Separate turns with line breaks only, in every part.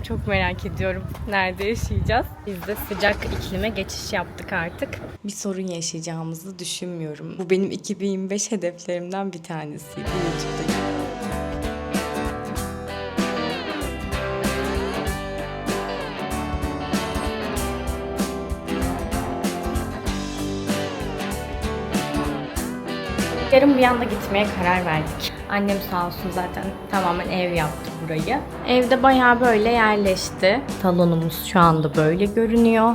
Çok merak ediyorum. Nerede yaşayacağız? Biz de sıcak iklime geçiş yaptık artık. Bir sorun yaşayacağımızı düşünmüyorum. Bu benim 2025 hedeflerimden bir tanesiydi YouTube'da. Bir anda gitmeye karar verdik. Annem sağ olsun zaten tamamen ev yaptı burayı. Evde bayağı böyle yerleşti. Salonumuz şu anda böyle görünüyor.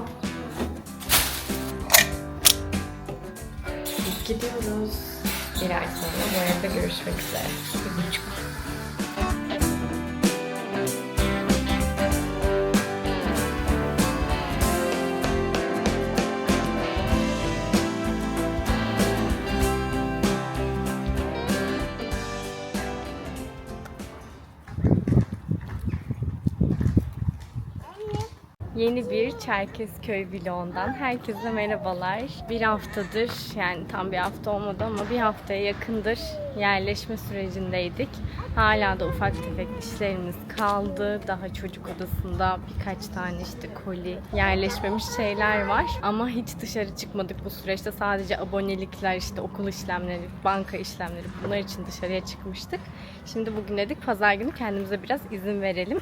Yeni bir Çerkezköy vlogundan herkese merhabalar. Bir haftadır yani tam bir hafta olmadı ama bir haftaya yakındır yerleşme sürecindeydik. Hala da ufak tefek işlerimiz kaldı. Daha çocuk odasında birkaç tane işte koli yerleşmemiş şeyler var. Ama hiç dışarı çıkmadık bu süreçte. Sadece abonelikler, işte okul işlemleri, banka işlemleri bunlar için dışarıya çıkmıştık. Şimdi bugün dedik pazar günü kendimize biraz izin verelim.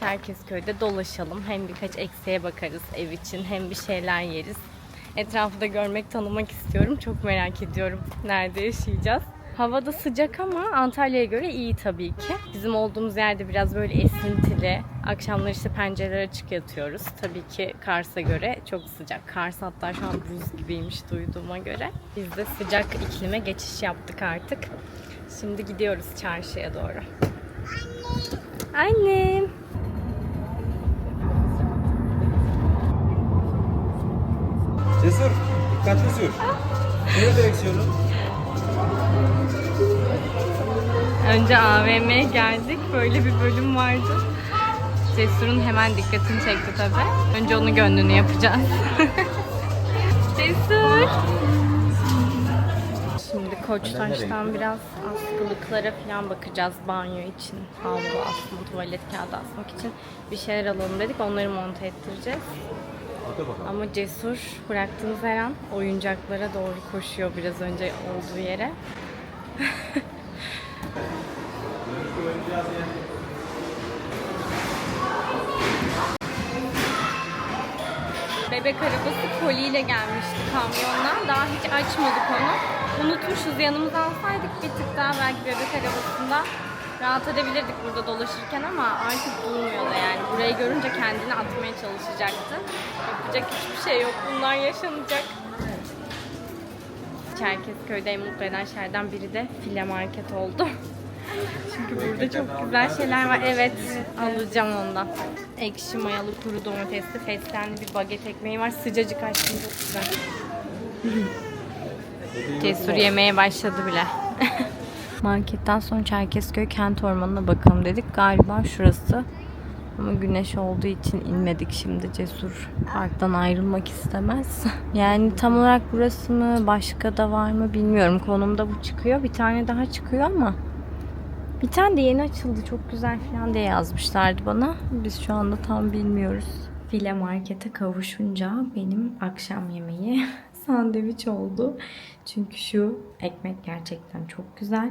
Çerkezköy'de dolaşalım. Hem birkaç eksiğe bakarız ev için hem bir şeyler yeriz. Etrafı da görmek, tanımak istiyorum. Çok merak ediyorum nerede yaşayacağız. Hava da sıcak ama Antalya'ya göre iyi tabii ki. Bizim olduğumuz yerde biraz böyle esintili. Akşamları işte pencereler açık yatıyoruz. Tabii ki Kars'a göre çok sıcak. Kars hatta şu an buz gibiymiş duyduğuma göre. Biz de sıcak iklime geçiş yaptık artık. Şimdi gidiyoruz çarşıya doğru. Annem.
Cesur, dikkatli sür. Sür direksiyonu.
Önce AVM'ye geldik. Böyle bir bölüm vardı. Cesur'un hemen dikkatini çekti tabii. Önce onun gönlünü yapacağız. Cesur. Şimdi Koçtaş'tan biraz askılıklara falan bakacağız banyo için. Havlu asma, tuvalet kağıdı asmak için bir şeyler alalım dedik. Onları monte ettireceğiz. Ama Cesur bıraktığımız her an oyuncaklara doğru koşuyor biraz önce olduğu yere. Bebek arabası koliyle gelmişti kamyonla. Daha hiç açmadık onu. Unutmuşuz yanımıza alsaydık bir tık daha belki bebek arabasında rahat edebilirdik burada dolaşırken ama artık durmuyor da yani. Burayı görünce kendini atmaya çalışacaktı. Yapacak hiçbir şey yok. Bunlar yaşanacak. Çerkezköy'de en mutlu eden şeylerden biri de file market oldu. Çünkü burada çok güzel şeyler var. Evet, alacağım ondan. Ekşi mayalı kuru domatesli fesleğenli bir baget ekmeği var. Sıcacık açtım çok güzel. Cesur yemeye başladı bile. Marketten sonra Çerkezköy kent ormanına bakalım dedik. Galiba şurası. Ama güneş olduğu için inmedik şimdi Cesur. Parktan ayrılmak istemez. Yani tam olarak burası mı başka da var mı bilmiyorum. Konumda bu çıkıyor. Bir tane daha çıkıyor ama bir tane de yeni açıldı çok güzel falan diye yazmışlardı bana. Biz şu anda tam bilmiyoruz. File markete kavuşunca benim akşam yemeği sandviç oldu. Çünkü şu ekmek gerçekten çok güzel.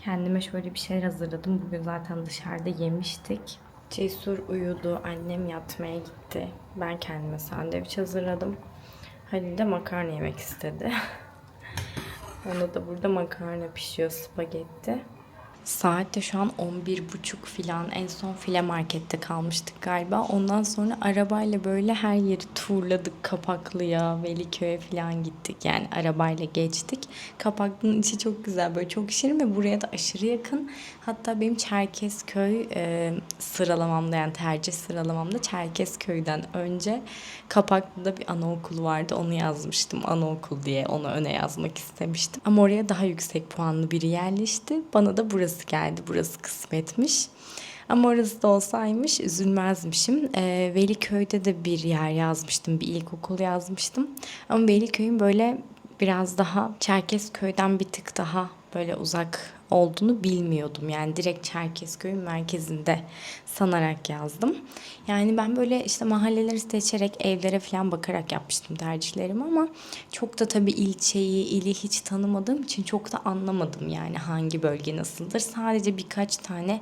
Kendime şöyle bir şeyler hazırladım. Bugün zaten dışarıda yemiştik. Cesur uyudu. Annem yatmaya gitti. Ben kendime sandviç hazırladım. Halil de makarna yemek istedi. Ona da burada makarna pişiyor, spagetti. Saat de şu an 11.30 filan. En son file markette kalmıştık galiba. Ondan sonra arabayla böyle her yeri turladık. Kapaklı'ya, Veliköy'e filan gittik. Yani arabayla geçtik. Kapaklı'nın içi çok güzel. Böyle çok şirin ve buraya da aşırı yakın. Hatta benim Çerkezköy e, sıralamamda yani tercih sıralamamda Çerkezköy'den önce Kapaklı'da bir anaokulu vardı. Onu yazmıştım anaokul diye. Onu öne yazmak istemiştim. Ama oraya daha yüksek puanlı biri yerleşti. Bana da burası geldi. Burası kısmetmiş. Ama orası da olsaymış üzülmezmişim. Ee, Veliköy'de de bir yer yazmıştım. Bir ilkokul yazmıştım. Ama Veliköy'ün böyle biraz daha Çerkezköy'den bir tık daha böyle uzak olduğunu bilmiyordum. Yani direkt Çerkezköy'ün merkezinde sanarak yazdım. Yani ben böyle işte mahalleleri seçerek evlere falan bakarak yapmıştım tercihlerimi ama çok da tabii ilçeyi, ili hiç tanımadığım için çok da anlamadım yani hangi bölge nasıldır. Sadece birkaç tane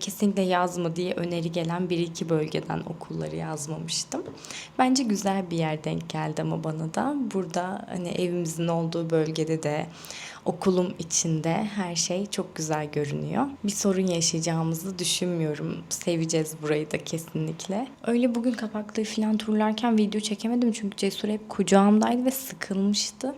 kesinlikle yazma diye öneri gelen bir iki bölgeden okulları yazmamıştım. Bence güzel bir yer denk geldi ama bana da. Burada hani evimizin olduğu bölgede de okulum içinde her şey çok güzel görünüyor. Bir sorun yaşayacağımızı düşünmüyorum. Seveceğiz burayı da kesinlikle. Öyle bugün kapaklığı falan turlarken video çekemedim çünkü Cesur hep kucağımdaydı ve sıkılmıştı.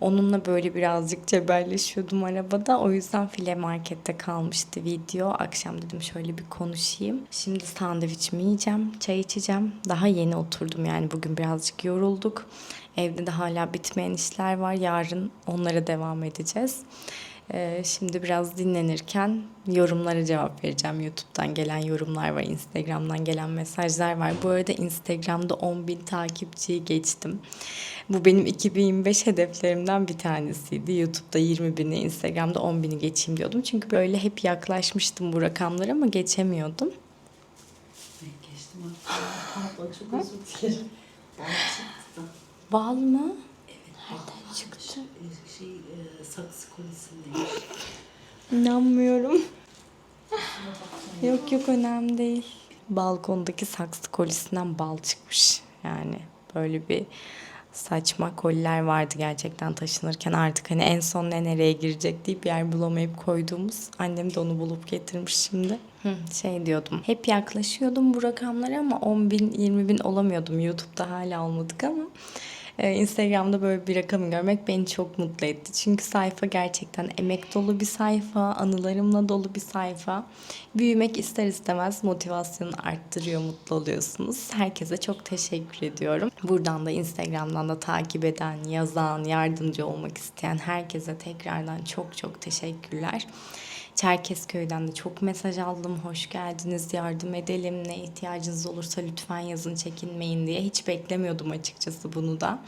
Onunla böyle birazcık cebelleşiyordum arabada. O yüzden file markette kalmıştı video. Akşam dedim şöyle bir konuşayım. Şimdi sandviçimi yiyeceğim, çay içeceğim. Daha yeni oturdum yani bugün birazcık yorulduk. Evde de hala bitmeyen işler var. Yarın onlara devam edeceğiz. Ee, şimdi biraz dinlenirken yorumlara cevap vereceğim. YouTube'dan gelen yorumlar var, Instagram'dan gelen mesajlar var. Bu arada Instagram'da 10.000 takipçiyi geçtim. Bu benim 2025 hedeflerimden bir tanesiydi. YouTube'da 20 bini, Instagram'da 10 bini geçeyim diyordum. Çünkü böyle hep yaklaşmıştım bu rakamlara ama geçemiyordum.
Ben geçtim. Abla çok özür dilerim. Da.
Bal mı?
Nereden çıktı? Şey, e, saksı kolisindeymiş.
İnanmıyorum. yok yok önemli değil. Balkondaki saksı kolisinden bal çıkmış. Yani böyle bir saçma koliler vardı gerçekten taşınırken artık hani en son ne nereye girecek deyip yer bulamayıp koyduğumuz. Annem de onu bulup getirmiş şimdi. Hı, şey diyordum. Hep yaklaşıyordum bu rakamlara ama 10 bin 20 bin olamıyordum. YouTube'da hala olmadık ama Instagram'da böyle bir rakamı görmek beni çok mutlu etti. Çünkü sayfa gerçekten emek dolu bir sayfa, anılarımla dolu bir sayfa. Büyümek ister istemez motivasyonu arttırıyor, mutlu oluyorsunuz. Herkese çok teşekkür ediyorum. Buradan da Instagram'dan da takip eden, yazan, yardımcı olmak isteyen herkese tekrardan çok çok teşekkürler. Çerkezköy'den de çok mesaj aldım. Hoş geldiniz, yardım edelim. Ne ihtiyacınız olursa lütfen yazın, çekinmeyin diye. Hiç beklemiyordum açıkçası bunu da.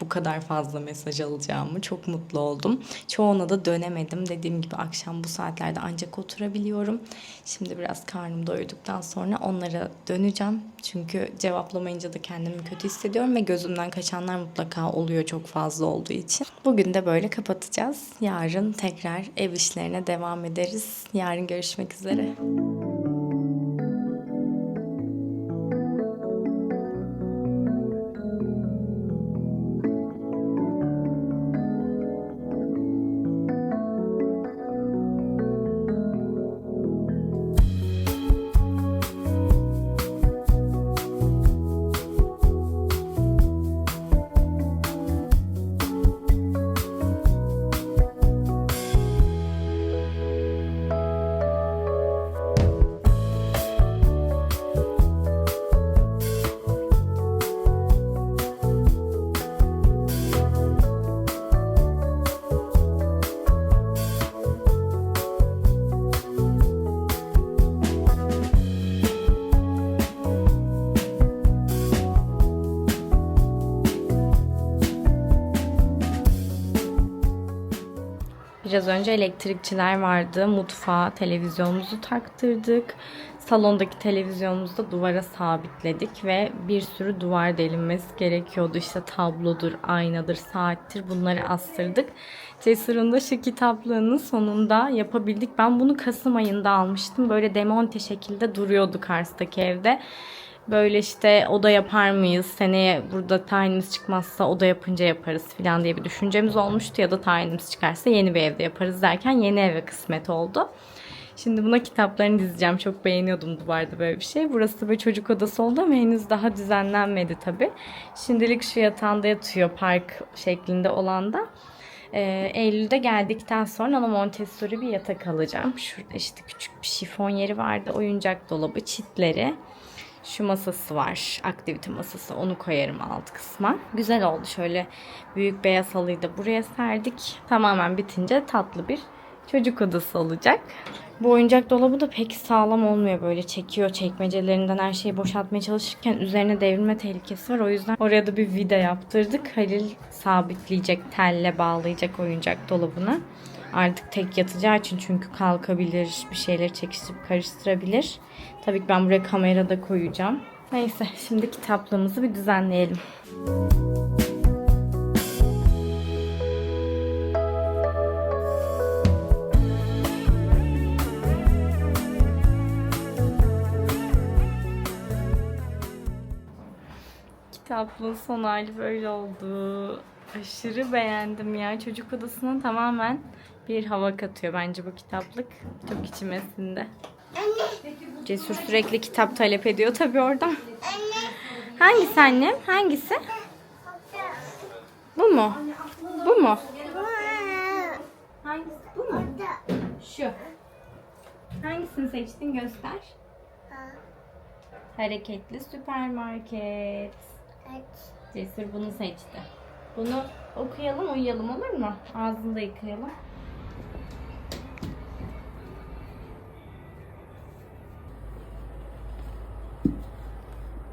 Bu kadar fazla mesaj alacağımı. Çok mutlu oldum. Çoğuna da dönemedim. Dediğim gibi akşam bu saatlerde ancak oturabiliyorum. Şimdi biraz karnım doyduktan sonra onlara döneceğim. Çünkü cevaplamayınca da kendimi kötü hissediyorum ve gözümden kaçanlar mutlaka oluyor çok fazla olduğu için. Bugün de böyle kapatacağız. Yarın tekrar ev işlerine devam ederiz. Yarın görüşmek üzere. Biraz önce elektrikçiler vardı. Mutfağa televizyonumuzu taktırdık. Salondaki televizyonumuzu da duvara sabitledik ve bir sürü duvar delinmesi gerekiyordu. İşte tablodur, aynadır, saattir bunları astırdık. Cesur'un da şu kitaplığının sonunda yapabildik. Ben bunu Kasım ayında almıştım. Böyle demonte şekilde duruyordu Kars'taki evde. Böyle işte oda yapar mıyız? Seneye burada tayinimiz çıkmazsa oda yapınca yaparız falan diye bir düşüncemiz olmuştu. Ya da tayinimiz çıkarsa yeni bir evde yaparız derken yeni eve kısmet oldu. Şimdi buna kitaplarını dizeceğim. Çok beğeniyordum duvarda böyle bir şey. Burası böyle çocuk odası oldu ama henüz daha düzenlenmedi tabii. Şimdilik şu yatağında yatıyor park şeklinde olan da. Ee, Eylül'de geldikten sonra ona Montessori bir yatak alacağım. Şurada işte küçük bir şifon yeri vardı. Oyuncak dolabı, çitleri. Şu masası var. Aktivite masası. Onu koyarım alt kısma. Güzel oldu. Şöyle büyük beyaz halıyı da buraya serdik. Tamamen bitince tatlı bir çocuk odası olacak. Bu oyuncak dolabı da pek sağlam olmuyor böyle çekiyor çekmecelerinden her şeyi boşaltmaya çalışırken üzerine devrilme tehlikesi var. O yüzden oraya da bir vida yaptırdık. Halil sabitleyecek, telle bağlayacak oyuncak dolabını. Artık tek yatacağı için çünkü kalkabilir, bir şeyleri çekiştirip karıştırabilir. Tabii ki ben buraya kamera da koyacağım. Neyse şimdi kitaplığımızı bir düzenleyelim. Kitaplığın son hali böyle oldu. Aşırı beğendim ya. Çocuk odasına tamamen bir hava katıyor bence bu kitaplık. Çok içimesinde. Cesur sürekli kitap talep ediyor tabii oradan. Hangisi annem? Hangisi? Bu mu? Bu mu? Hangisi? Bu mu? Şu. Hangisini seçtin göster. Hareketli süpermarket. Cesur bunu seçti. Bunu okuyalım, uyuyalım olur mu? Ağzını da yıkayalım.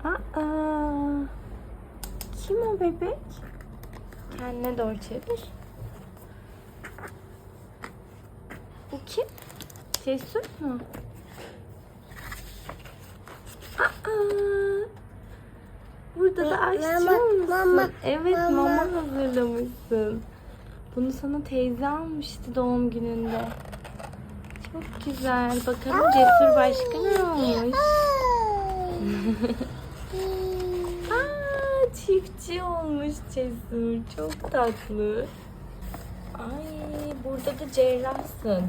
Aa, kim o bebek? Kendine doğru çevir. Bu kim? Cesur mu? Aa, burada da aşçı olmuşsun.
mama,
evet mama.
mama.
hazırlamışsın. Bunu sana teyze almıştı doğum gününde. Çok güzel. Bakalım Cesur başka ne olmuş? Aa, çiftçi olmuş Cesur. Çok tatlı. Ay burada da cerrahsın.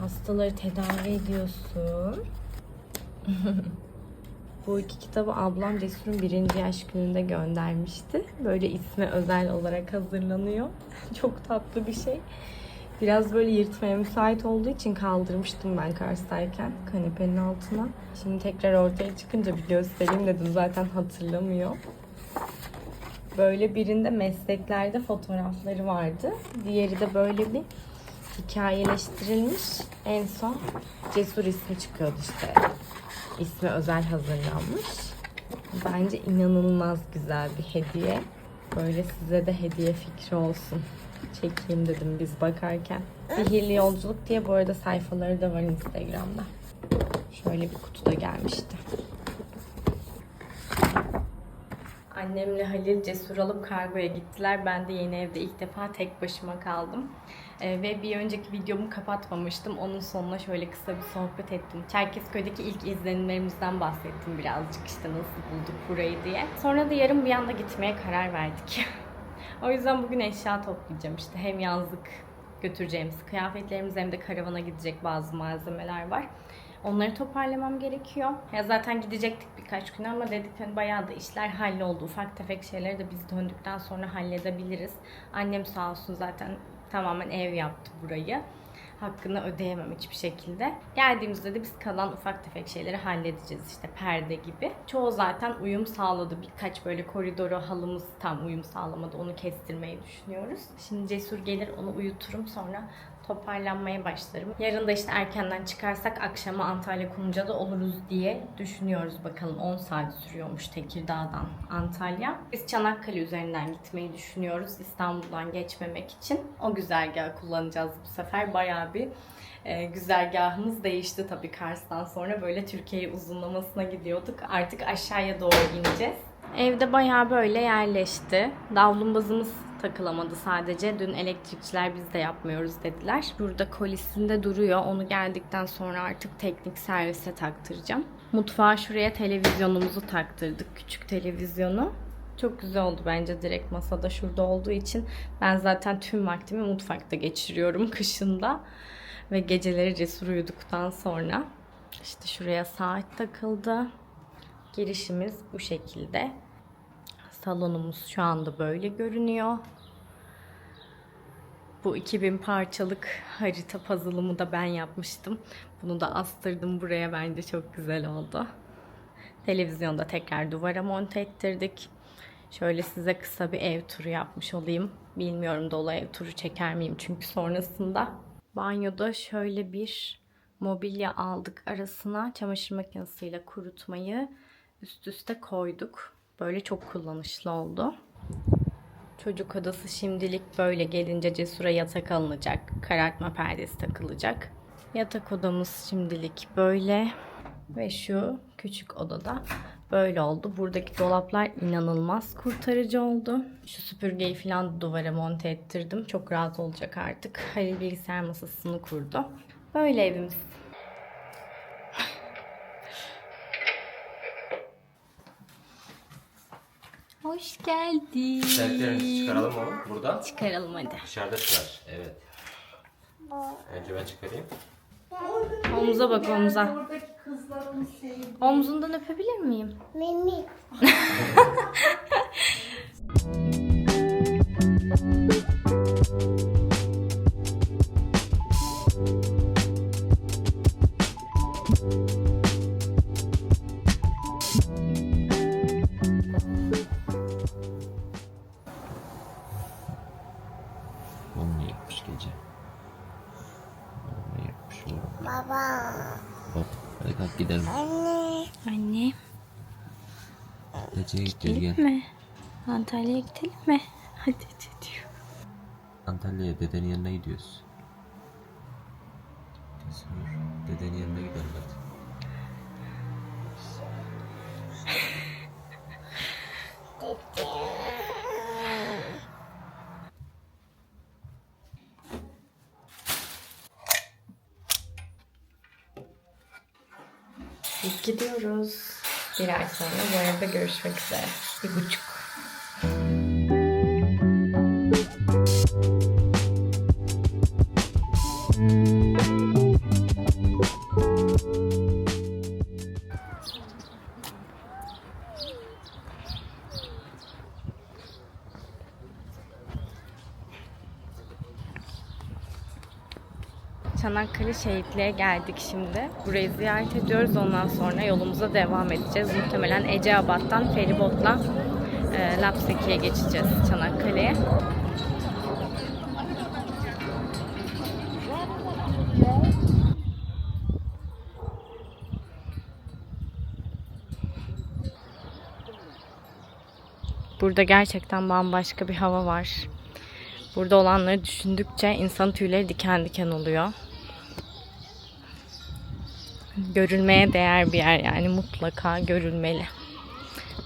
Hastaları tedavi ediyorsun. Bu iki kitabı ablam Cesur'un birinci yaş gününde göndermişti. Böyle isme özel olarak hazırlanıyor. Çok tatlı bir şey. Biraz böyle yırtmaya müsait olduğu için kaldırmıştım ben Kars'tayken kanepenin altına. Şimdi tekrar ortaya çıkınca bir göstereyim dedim. Zaten hatırlamıyor. Böyle birinde mesleklerde fotoğrafları vardı. Diğeri de böyle bir hikayeleştirilmiş. En son Cesur ismi çıkıyordu işte. İsmi özel hazırlanmış. Bence inanılmaz güzel bir hediye. Böyle size de hediye fikri olsun. Çekeyim dedim biz bakarken. Sihirli Yolculuk diye bu arada sayfaları da var Instagram'da. Şöyle bir kutuda gelmişti. Annemle Halil cesur alıp kargoya gittiler. Ben de yeni evde ilk defa tek başıma kaldım. Ee, ve bir önceki videomu kapatmamıştım. Onun sonuna şöyle kısa bir sohbet ettim. Çerkezköy'deki ilk izlenimlerimizden bahsettim birazcık işte nasıl bulduk burayı diye. Sonra da yarın bir anda gitmeye karar verdik. o yüzden bugün eşya toplayacağım işte. Hem yazlık götüreceğimiz kıyafetlerimiz hem de karavana gidecek bazı malzemeler var. Onları toparlamam gerekiyor. Ya zaten gidecektik birkaç gün ama dedik hani bayağı da işler halloldu. Ufak tefek şeyleri de biz döndükten sonra halledebiliriz. Annem sağ olsun zaten tamamen ev yaptı burayı. Hakkını ödeyemem hiçbir şekilde. Geldiğimizde de biz kalan ufak tefek şeyleri halledeceğiz işte perde gibi. Çoğu zaten uyum sağladı. Birkaç böyle koridoru halımız tam uyum sağlamadı. Onu kestirmeyi düşünüyoruz. Şimdi Cesur gelir onu uyuturum sonra toparlanmaya başlarım. Yarın da işte erkenden çıkarsak akşama Antalya Kumca'da oluruz diye düşünüyoruz bakalım. 10 saat sürüyormuş Tekirdağ'dan Antalya. Biz Çanakkale üzerinden gitmeyi düşünüyoruz İstanbul'dan geçmemek için. O güzergahı kullanacağız bu sefer. Bayağı bir e, güzergahımız değişti tabii Kars'tan sonra. Böyle Türkiye'yi uzunlamasına gidiyorduk. Artık aşağıya doğru ineceğiz. Evde bayağı böyle yerleşti. Davlumbazımız takılamadı sadece. Dün elektrikçiler biz de yapmıyoruz dediler. Burada kolisinde duruyor. Onu geldikten sonra artık teknik servise taktıracağım. Mutfağa şuraya televizyonumuzu taktırdık. Küçük televizyonu. Çok güzel oldu bence direkt masada şurada olduğu için. Ben zaten tüm vaktimi mutfakta geçiriyorum kışında. Ve geceleri cesur uyuduktan sonra. işte şuraya saat takıldı. Girişimiz bu şekilde. Salonumuz şu anda böyle görünüyor. Bu 2000 parçalık harita puzzle'ımı da ben yapmıştım. Bunu da astırdım buraya. Bence çok güzel oldu. Televizyonda tekrar duvara monte ettirdik. Şöyle size kısa bir ev turu yapmış olayım. Bilmiyorum dolu ev turu çeker miyim çünkü sonrasında. Banyoda şöyle bir mobilya aldık arasına çamaşır makinesiyle kurutmayı üst üste koyduk. Böyle çok kullanışlı oldu. Çocuk odası şimdilik böyle gelince Cesur'a yatak alınacak. Karartma perdesi takılacak. Yatak odamız şimdilik böyle. Ve şu küçük odada böyle oldu. Buradaki dolaplar inanılmaz kurtarıcı oldu. Şu süpürgeyi falan duvara monte ettirdim. Çok rahat olacak artık. Halil bilgisayar masasını kurdu. Böyle evimiz. Hoş geldin.
Terliklerimizi çıkaralım mı burada?
Çıkaralım hadi.
Dışarıda çıkar. Evet. Önce ben çıkarayım.
Omuza bak omuza. Omzundan öpebilir miyim?
Mimi.
yapmış gece. Onu yapmış oğlum.
Baba.
Bak hadi kalk gidelim.
Anne.
Anne
Geceye gideceğiz gel.
gidelim mi? Antalya'ya gidelim mi? Hadi hadi diyor.
Antalya'ya dedenin yanına gidiyoruz. Dedenin yanına gidelim hadi.
Biz gidiyoruz. Bir ay sonra bu arada görüşmek üzere. Bir buçuk. Şehitliğe geldik şimdi. Burayı ziyaret ediyoruz. Ondan sonra yolumuza devam edeceğiz. Muhtemelen Eceabat'tan feribotla e, Lapseki'ye geçeceğiz Çanakkale'ye. Burada gerçekten bambaşka bir hava var. Burada olanları düşündükçe insan tüyleri diken diken oluyor. Görülmeye değer bir yer yani mutlaka görülmeli.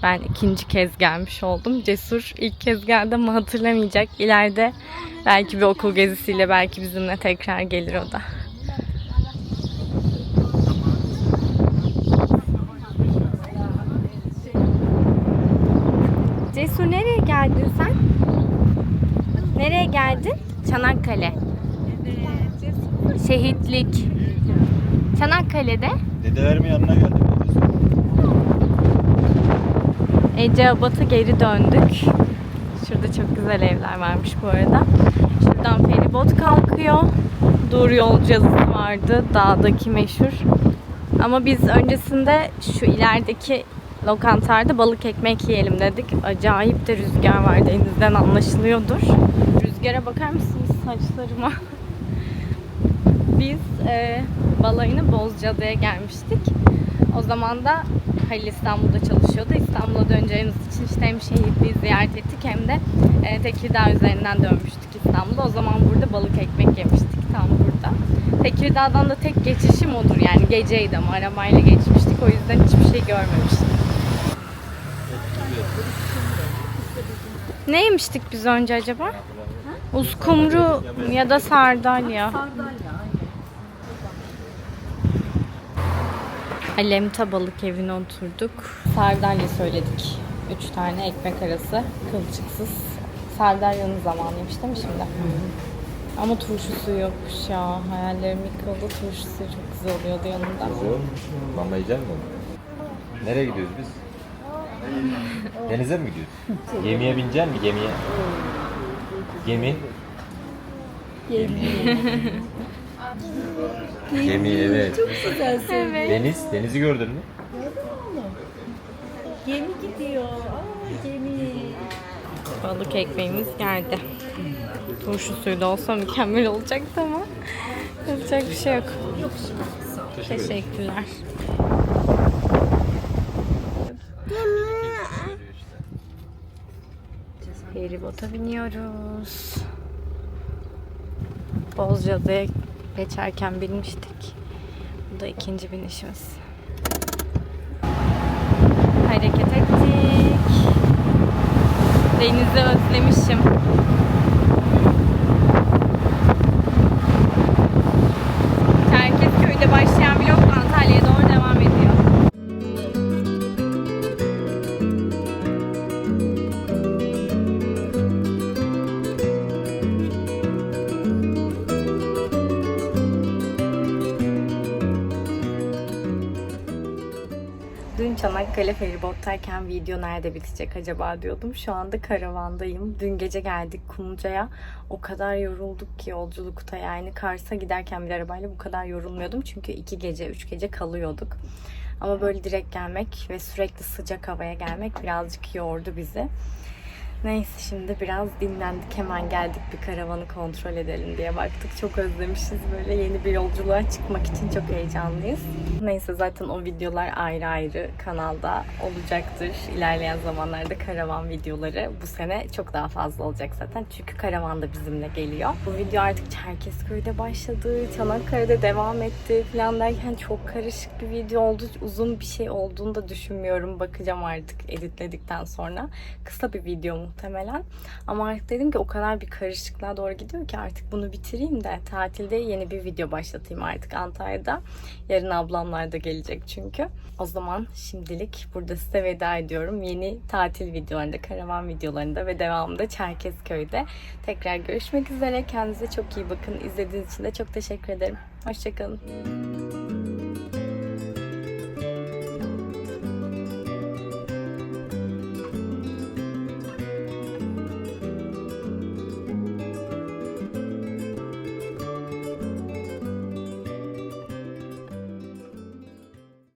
Ben ikinci kez gelmiş oldum. Cesur ilk kez geldi ama hatırlamayacak. İleride belki bir okul gezisiyle belki bizimle tekrar gelir o da. Cesur nereye geldin sen? Nereye geldin? Çanakkale. Şehitlik. Çanakkale'de
Dedelerimin yanına geldim.
Eceabat'a geri döndük. Şurada çok güzel evler varmış bu arada. Şuradan feribot kalkıyor. Dur yazısı vardı. Dağdaki meşhur. Ama biz öncesinde şu ilerideki lokantada balık ekmek yiyelim dedik. Acayip de rüzgar var denizden anlaşılıyordur. Rüzgara bakar mısınız saçlarıma? Biz e, balayını Bozcaada'ya gelmiştik. O zaman da Halil İstanbul'da çalışıyordu. İstanbul'a döneceğimiz için işte hem şehitliği ziyaret ettik hem de e, Tekirdağ üzerinden dönmüştük İstanbul'a. O zaman burada balık ekmek yemiştik tam burada. Tekirdağ'dan da tek geçişim odur yani geceydi ama arabayla geçmiştik. O yüzden hiçbir şey görmemiştik. Ne yemiştik biz önce acaba? Uskumru ya da sardalya. Alemta balık evine oturduk. Sardalya söyledik. Üç tane ekmek arası kılçıksız. Sardalyanın zamanıymış değil mi şimdi? Ama turşusu yokmuş ya. Hayallerim yıkıldı. Turşusu çok güzel oluyordu yanında.
Kızım, mama yiyecek onu? Nereye gidiyoruz biz? Denize mi gidiyoruz? Gemiye binecek mi gemiye? Gemi? Gemi. Gemi evet.
Evet.
Deniz, denizi gördün mü?
Gemi gidiyor. Aa, gemi.
Balık ekmeğimiz geldi. Turşusuyla olsa mükemmel olacaktı ama yapacak bir şey yok.
Yok.
Teşekkür.
Teşekkürler. Feribota biniyoruz. Bozcaada'ya geçerken binmiştik. Bu da ikinci binişimiz. Hareket ettik. Denizi özlemişim. Çanakkale feribottayken video nerede bitecek acaba diyordum. Şu anda karavandayım. Dün gece geldik Kumluca'ya. O kadar yorulduk ki yolculukta yani Kars'a giderken bir arabayla bu kadar yorulmuyordum. Çünkü iki gece, üç gece kalıyorduk. Ama böyle direkt gelmek ve sürekli sıcak havaya gelmek birazcık yordu bizi. Neyse şimdi biraz dinlendik. Hemen geldik bir karavanı kontrol edelim diye baktık. Çok özlemişiz böyle yeni bir yolculuğa çıkmak için çok heyecanlıyız. Neyse zaten o videolar ayrı ayrı kanalda olacaktır. İlerleyen zamanlarda karavan videoları bu sene çok daha fazla olacak zaten. Çünkü karavan da bizimle geliyor. Bu video artık Çerkezköy'de başladı. Çanakkale'de devam etti falan derken çok karışık bir video oldu. Uzun bir şey olduğunu da düşünmüyorum. Bakacağım artık editledikten sonra. Kısa bir video muhtemelen. Ama artık dedim ki o kadar bir karışıklığa doğru gidiyor ki artık bunu bitireyim de tatilde yeni bir video başlatayım artık Antalya'da. Yarın ablamlar da gelecek çünkü. O zaman şimdilik burada size veda ediyorum. Yeni tatil videolarında, karavan videolarında ve devamında Çerkezköy'de. Tekrar görüşmek üzere. Kendinize çok iyi bakın. İzlediğiniz için de çok teşekkür ederim. Hoşçakalın.